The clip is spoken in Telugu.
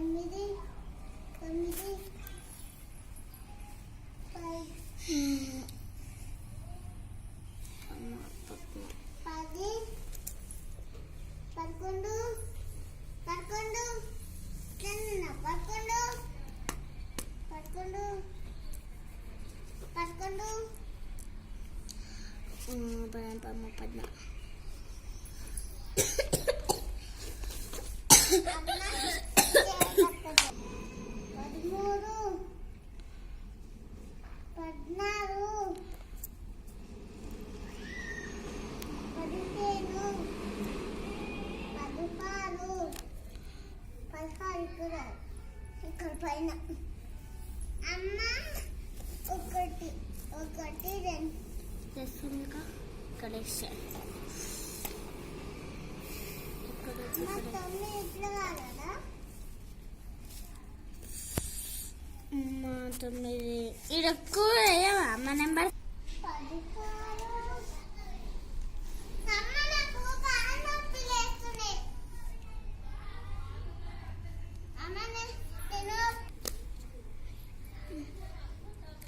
ఎనిమిది తొమ్మిది పది పది పదకొండు పదకొండు పదకొండు పదకొండు పదకొండు పద్మ ఇక్కడ ఇక్కడ పైన అమ్మ ఒకటి ఒకటి రెండు చేస్తుందిగా ఇక్కడ వేసాను ఇక్కడ మా తొమ్మిది. ఇట్లా మా తొమ్మిది ఎక్కువ వేయవా? అమ్మ నెంబర్ పదహారు